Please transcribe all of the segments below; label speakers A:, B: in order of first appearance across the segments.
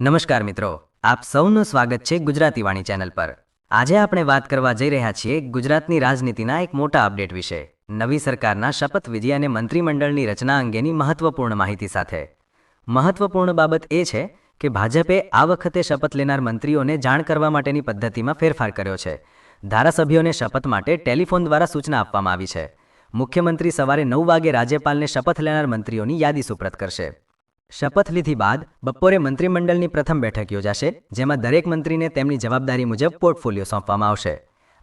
A: નમસ્કાર મિત્રો, આપ સૌનું સ્વાગત છે ગુજરાતી વાણી ચેનલ પર. આજે આપણે વાત કરવા જઈ રહ્યા છીએ ગુજરાતની રાજનીતિના એક મોટા અપડેટ વિશે. નવી સરકારના શપથવિધિ અને મંત્રીમંડળની રચના અંગેની મહત્વપૂર્ણ માહિતી સાથે. મહત્વપૂર્ણ બાબત એ છે કે ભાજપે આ વખતે શપથ લેનાર મંત્રીઓને જાણ કરવા માટેની પદ્ધતિમાં ફેરફાર કર્યો છે. ધારાસભ્યોને શપથ માટે ટેલિફોન દ્વારા સૂચના આપવામાં આવી છે. મુખ્યમંત્રી સવારે નવ વાગે રાજ્યપાલને શપથ લેનાર મંત્રીઓની યાદી સુપ્રત કરશે. શપથ લીધી બાદ બપોરે મંત્રીમંડળની પ્રથમ બેઠક યોજાશે, જેમાં દરેક મંત્રીને તેમની જવાબદારી મુજબ પોર્ટફોલિયો સોંપવામાં આવશે.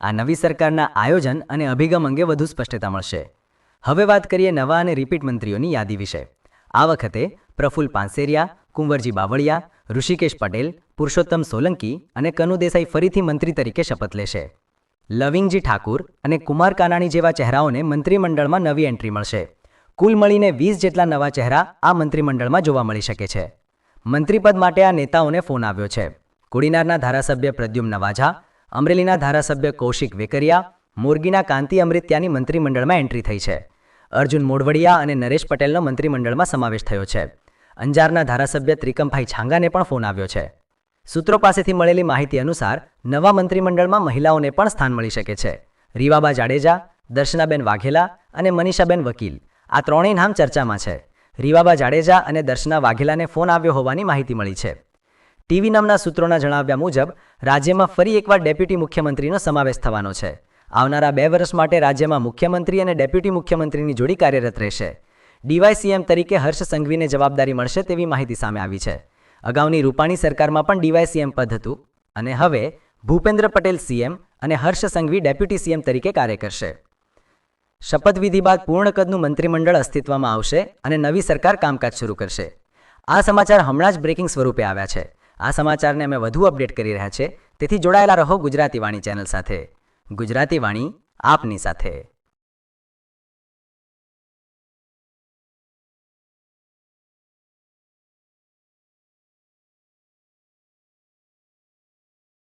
A: આ નવી સરકારના આયોજન અને અભિગમ અંગે વધુ સ્પષ્ટતા મળશે. હવે વાત કરીએ નવા અને રિપીટ મંત્રીઓની યાદી વિશે. આ વખતે પ્રફુલ પાનસેરિયા, કુંવરજી બાવળિયા, ઋષિકેશ પટેલ, પુરુષોત્તમ સોલંકી અને કનુ દેસાઈ ફરીથી મંત્રી તરીકે શપથ લેશે. લવિંગજી ઠાકુર અને કુમાર કાનાણી જેવા ચહેરાઓને મંત્રીમંડળમાં નવી એન્ટ્રી મળશે. કુલ મળીને વીસ જેટલા નવા ચહેરા આ મંત્રીમંડળમાં જોવા મળી શકે છે. મંત્રીપદ માટે આ નેતાઓને ફોન આવ્યો છે. કુડીનારના ધારાસભ્ય પ્રદ્યુમ્ન વાઝા અમરેલીના ધારાસભ્ય કૌશિક વેકરિયા, મોરગીના કાંતિ અમૃત્યાની મંત્રીમંડળમાં એન્ટ્રી થઈ છે. અર્જુન મોડવડિયા અને નરેશ પટેલનો મંત્રીમંડળમાં સમાવેશ થયો છે. અંજારના ધારાસભ્ય ત્રિકમભાઈ છાંગાને પણ ફોન આવ્યો છે. સૂત્રો પાસેથી મળેલી માહિતી અનુસાર નવા મંત્રીમંડળમાં મહિલાઓને પણ સ્થાન મળી શકે છે. રીવાબા જાડેજા, દર્શનાબેન વાઘેલા અને મનીષાબેન વકીલ. આ ત્રણેય નામ ચર્ચામાં છે. રીવાબા જાડેજા અને દર્શના વાઘેલાને ફોન આવ્યો હોવાની માહિતી મળી છે. ટીવી નામના સૂત્રોના જણાવ્યા મુજબ, રાજ્યમાં ફરી એકવાર ડેપ્યુટી મુખ્યમંત્રીનો સમાવેશ થવાનો છે. આવનારા બે વર્ષ માટે રાજ્યમાં મુખ્યમંત્રી અને ડેપ્યુટી મુખ્યમંત્રીની જોડી કાર્યરત રહેશે. ડીવાયસીએમ તરીકે હર્ષ સંઘવીને જવાબદારી મળશે તેવી માહિતી સામે આવી છે. અગાઉની રૂપાણી સરકારમાં પણ ડીવાયસીએમ પદ હતું અને હવે ભૂપેન્દ્ર પટેલ સીએમ અને હર્ષ સંઘવી ડેપ્યુટી સીએમ તરીકે કાર્ય કરશે. શપથવિધિ બાદ પૂર્ણ કદનું મંત્રીમંડળ અસ્તિત્વમાં આવશે અને નવી સરકાર કામકાજ શરૂ કરશે. આ સમાચાર હમણાં જ બ્રેકિંગ સ્વરૂપે આવ્યા છે. આ સમાચારને અમે વધુ અપડેટ કરી રહ્યા છે. તેથી જોડાયેલા રહો ગુજરાતી વાણી ચેનલ સાથે. ગુજરાતી વાણી આપની સાથે.